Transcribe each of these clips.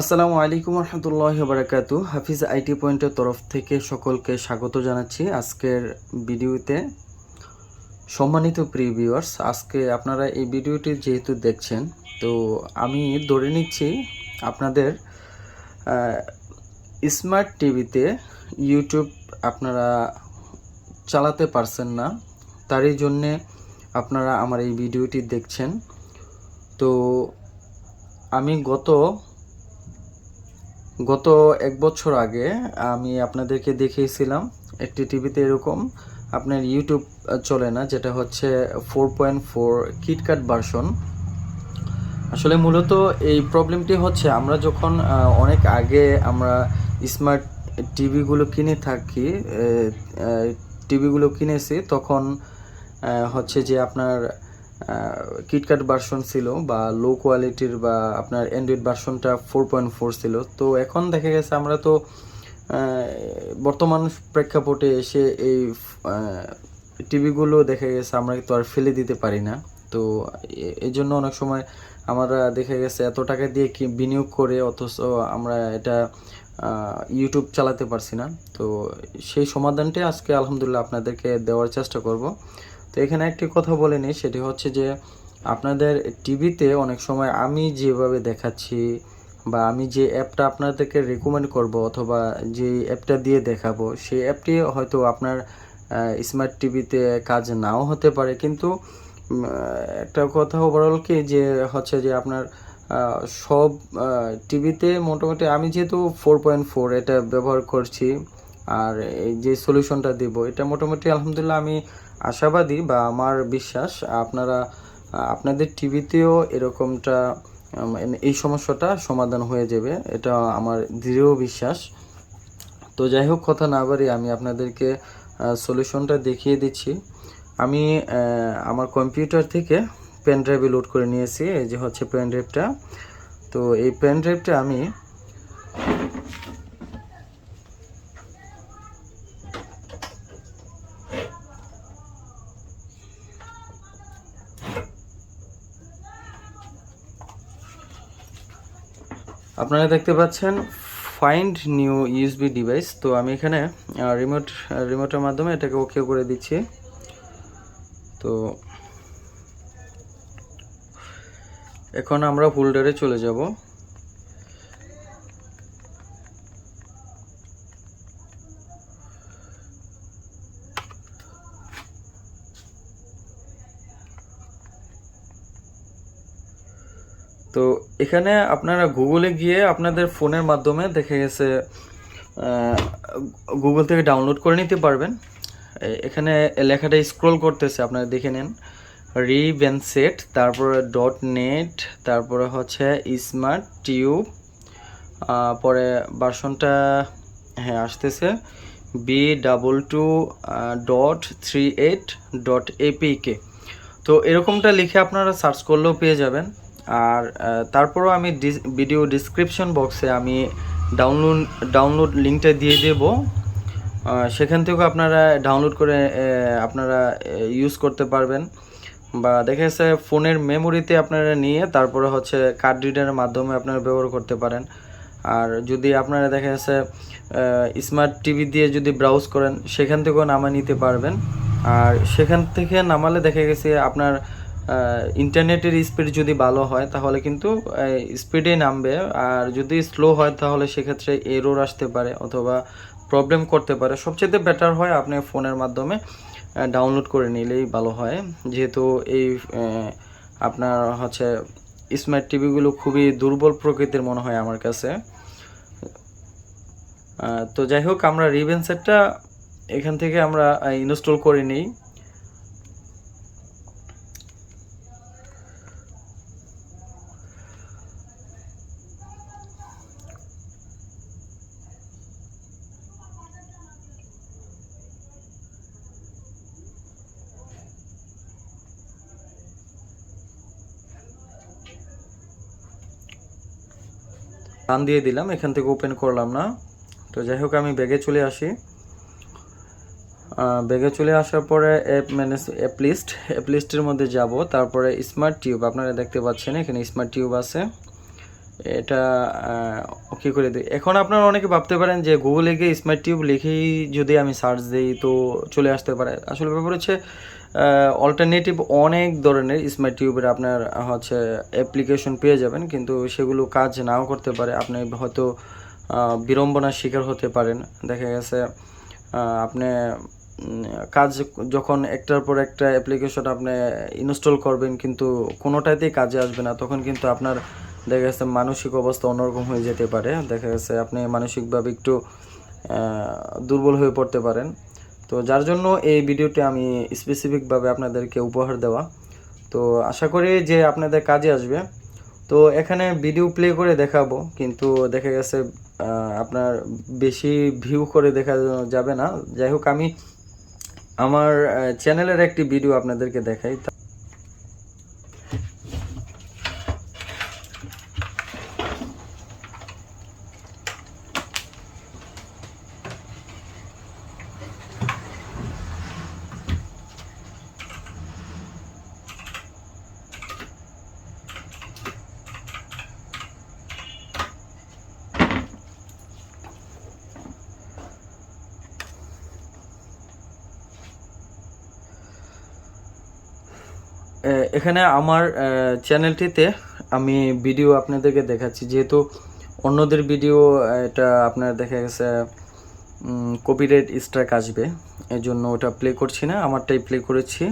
আসসালামু আলাইকুম রহমতুল্লাহ বারাকাতু হাফিজ আইটি পয়েন্টের তরফ থেকে সকলকে স্বাগত জানাচ্ছি আজকের ভিডিওতে। সম্মানিত প্রিয় ভিউয়ার্স, আজকে আপনারা এই ভিডিওটি যেহেতু দেখছেন, তো আমি ধরে নিচ্ছি আপনাদের স্মার্ট টিভিতে ইউটিউব আপনারা চালাতে পারছেন না, তারই জন্যে আপনারা আমার এই ভিডিওটি দেখছেন। তো আমি গত গত এক বছর আগে আমি আপনাদেরকে দেখিয়েছিলাম একটি টিভিতে এরকম আপনার ইউটিউব চলে না, যেটা হচ্ছে four point four KitKat version আসলে মূলত এই প্রবলেমটি হচ্ছে আমরা যখন অনেক আগে আমরা স্মার্ট টিভিগুলো কিনে থাকি টিভিগুলো কিনেছি, তখন হচ্ছে যে আপনার কিটকাট ভার্সন ছিল বা লো কোয়ালিটির বা আপনার অ্যান্ড্রয়েড ভার্সনটা ফোর পয়েন্ট ফোর ছিল। তো এখন দেখা গেছে আমরা তো বর্তমান প্রেক্ষাপটে এসে এই টিভিগুলো দেখা গেছে আমরা তো আর ফেলে দিতে পারি না। তো এই জন্য অনেক সময় আমরা দেখা গেছে এত টাকা দিয়ে কি বিনিয়োগ করে অথচ আমরা এটা ইউটিউব চালাতে পারছি না। তো সেই সমাধানটি আজকে আলহামদুলিল্লাহ আপনাদেরকে দেওয়ার চেষ্টা করব। তো এখানে একটি কথা বলে নিই, সেটি হচ্ছে যে আপনাদের টিভিতে অনেক সময় আমি যেভাবে দেখাচ্ছি বা আমি যে অ্যাপটা আপনাদেরকে রেকমেন্ড করব অথবা যে অ্যাপটা দিয়ে দেখাবো, সেই অ্যাপটি হয়তো আপনার স্মার্ট টিভিতে কাজ নাও হতে পারে। কিন্তু একটা কথা ওভারঅল কি যে হচ্ছে যে আপনার সব টিভিতে মোটামুটি আমি যেহেতু ফোর পয়েন্ট ফোর এটা ব্যবহার করছি, আর এই যে সলিউশনটা দিব, এটা মোটামুটি আলহামদুলিল্লাহ আমি আশাবাদী বা আমার বিশ্বাস, আপনারা, আপনাদের টিভিতেও এরকমটা এই সমস্যাটা সমাধান হয়ে যাবে, এটা আমার দৃঢ় বিশ্বাস। তো যাই হোক, কথা না বাড়ি আমি আপনাদেরকে সলিউশনটা দেখিয়ে দিচ্ছি। আমি আমার কম্পিউটার থেকে পেন ড্রাইভে লোড করে নিয়েছি, এই যে হচ্ছে পেন ড্রাইভটা তো এই পেন ড্রাইভটা আমি আপনারা দেখতে পাচ্ছেন ফাইন্ড নিউ ইউএসবি ডিভাইস তো আমি এখানে রিমোট রিমোটের মাধ্যমে এটাকে ওকে করে দিচ্ছি। তো এখন আমরা ফোল্ডারে চলে যাব। তো এখানে আপনারা গুগলে গিয়ে আপনাদের ফোনের মাধ্যমে দেখে গেছে গুগল থেকে ডাউনলোড করে নিতে পারবেন। এখানে লেখাটা স্ক্রল করতেছে, আপনারা দেখে নেন। রিভেনসেট তারপরে ডট নেট তারপরে হচ্ছে স্মার্ট টিউব পরে ভার্সনটা হ্যাঁ আসতেছে। B double two dot three eight dot APK তো এরকমটা লিখে আপনারা সার্চ করলেও পেয়ে যাবেন। আর তারপরও আমি ভিডিও ডিসক্রিপশন বক্সে আমি ডাউনলোড ডাউনলোড লিঙ্কটা দিয়ে দেব। সেখান থেকেও আপনারা ডাউনলোড করে আপনারা ইউজ করতে পারবেন। বা দেখা যাচ্ছে ফোনের মেমোরিতে আপনারা নিয়ে তারপরে হচ্ছে কার্ড রিডারের মাধ্যমে আপনারা ব্যবহার করতে পারেন। আর যদি আপনারা দেখা যাচ্ছে স্মার্ট টিভি দিয়ে যদি ব্রাউজ করেন, সেখান থেকেও নামা নিতে পারবেন। আর সেখান থেকে নামালে দেখা গেছে আপনার ইন্টারনেটের স্পিড যদি ভালো হয়, তাহলে কিন্তু স্পিডে নামবে। আর যদি স্লো হয়, তাহলে সেক্ষেত্রে এরর আসতে পারে অথবা প্রবলেম করতে পারে। সবচেয়ে বেটার হয় আপনি ফোনের মাধ্যমে ডাউনলোড করে নিলেই ভালো হয়। যেহেতু এই আপনার হচ্ছে স্মার্ট টিভিগুলো খুবই দুর্বল প্রকৃতির মনে হয় আমার কাছে। তো যাই হোক, আমরা রিভেন সেটটা এখান থেকে আমরা ইনস্টল করে নিই। টান দিয়ে দিলাম, এখান থেকে ওপেন করলাম না। তো যাই হোক, আমি ব্যাগে চলে আসি। ব্যাগে চলে আসার পরে app manage app list app লিস্টের মধ্যে যাব। তারপরে স্মার্ট টিউব আপনারা দেখতে পাচ্ছেন, এখানে স্মার্ট টিউব আছে। এটা ওকে করে দিই। এখন আপনারা অনেকে ভাবতে পারেন যে গুগলে গিয়ে স্মার্ট টিউব লিখেই যদি আমি সার্চ দিই, তো চলে আসতে পারে। আসলে ব্যাপার হচ্ছে অল্টারনেটিভ অনেক ধরনের স্মার্ট টিউবের আপনার হচ্ছে অ্যাপ্লিকেশন পেয়ে যাবেন, কিন্তু সেগুলো কাজ নাও করতে পারে। আপনি হয়তো বিড়ম্বনার শিকার হতে পারেন। দেখা গেছে আপনি কাজ যখন একটার পর একটা অ্যাপ্লিকেশন আপনি ইনস্টল করবেন, কিন্তু কোনোটাতেই কাজে আসবে না, তখন কিন্তু আপনার দেখা গেছে মানসিক অবস্থা অন্যরকম হয়ে যেতে পারে। দেখা গেছে আপনি মানসিকভাবে একটু দুর্বল হয়ে পড়তে পারেন। তো যার জন্য এই ভিডিওটি আমি স্পেসিফিকভাবে আপনাদেরকে উপহার দেওয়া। তো আশা করি যে আপনাদের কাজে আসবে। তো এখানে ভিডিও প্লে করে দেখাবো, কিন্তু দেখা গেছে আপনার বেশি ভিউ করে দেখা যাবে না। যাই হোক, আমি আমার চ্যানেলের একটি ভিডিও আপনাদেরকে দেখাই। এখানে আমার চ্যানেলটিতে আমি ভিডিও আপনাদেরকে দেখাচ্ছি। যেহেতু অন্যদের ভিডিও এটা আপনার দেখা গেছে কপিরাইট স্ট্রাইক আসবে। এই জন্য ওটা প্লে করছি না, আমারটাই প্লে করেছি।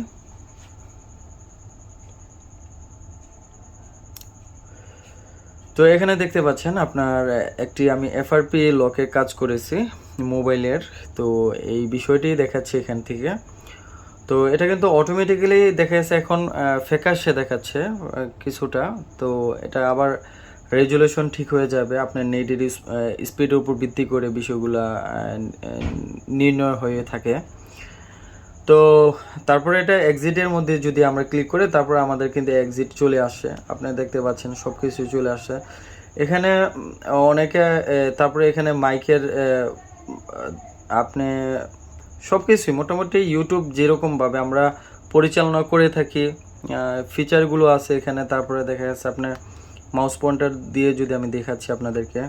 তো এখানে দেখতে পাচ্ছেন, আপনার একটি আমি এফআরপি লকের কাজ করেছি মোবাইলের। তো এই বিষয়টি দেখাচ্ছি এখান থেকে। তো এটা কিন্তু অটোমেটিক্যালি দেখা যাচ্ছে এখন ফ্যাকাশে দেখাচ্ছে কিছুটা। তো এটা আবার রেজুলেশন ঠিক হয়ে যাবে। আপনার নেটের স্পিডের উপর ভিত্তি করে বিষয়গুলা নির্ণয় হয়ে থাকে। তো তারপরে এটা এক্সিটের মধ্যে যদি আমরা ক্লিক করে, তারপরে আমাদের কিন্তু এক্সিট চলে আসে। আপনারা দেখতে পাচ্ছেন সব কিছু চলে আসে। এখানে অনেকে তারপরে এখানে মাইকের আপনি সব কিছুই মোটামুটি ইউটিউব যেরকমভাবে আমরা পরিচালনা করে থাকি ফিচারগুলো আছে এখানে, তারপরে দেখা যাচ্ছে আপনার মাউস পয়েন্টার দিয়ে যদি আমি দেখাচ্ছি আপনাদেরকে।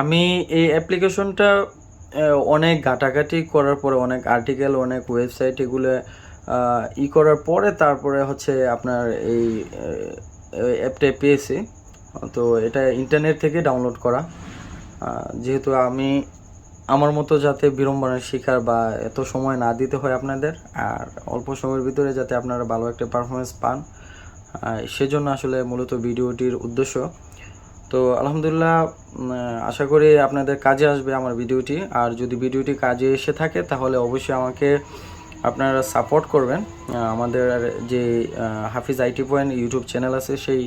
আমি এই অ্যাপ্লিকেশনটা অনেক ঘাটাঘাটি করার পরে, অনেক আর্টিকেল অনেক ওয়েবসাইট এগুলো ই করার পরে তারপরে হচ্ছে আপনার এই অ্যাপটা পেয়েছি। তো এটা ইন্টারনেট থেকে ডাউনলোড করা। যেহেতু আমি আমার মতো যাতে বিড়ম্বনার শিকার বা এত সময় না দিতে হয় আপনাদের, আর অল্প সময়ের ভিতরে যাতে আপনারা ভালো একটা পারফরমেন্স পান সেজন্য আসলে মূলত ভিডিওটির উদ্দেশ্য। তো আলহামদুলিল্লাহ আশা করি আপনাদের কাজে আসবে আমার ভিডিওটি। আর যদি ভিডিওটি কাজে এসে থাকে, তাহলে অবশ্যই আমাকে আপনারা সাপোর্ট করবেন। আমাদের যে Hafiz IT point YouTube channel আছে, সেই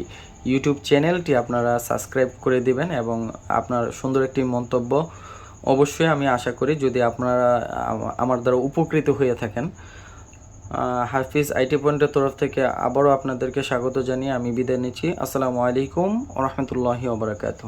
ইউটিউব চ্যানেলটি আপনারা সাবস্ক্রাইব করে দিবেন এবং আপনার সুন্দর একটি মন্তব্য অবশ্যই আমি আশা করি যদি আপনারা আমার দ্বারা উপকৃত হয়ে থাকেন। হাফিজ আইটি পয়েন্টের তরফ থেকে আবারও আপনাদেরকে স্বাগত জানিয়ে আমি বিদায় নিচ্ছি। আসসালামু আলাইকুম রহমতুল্লাহি ওবরাকাতু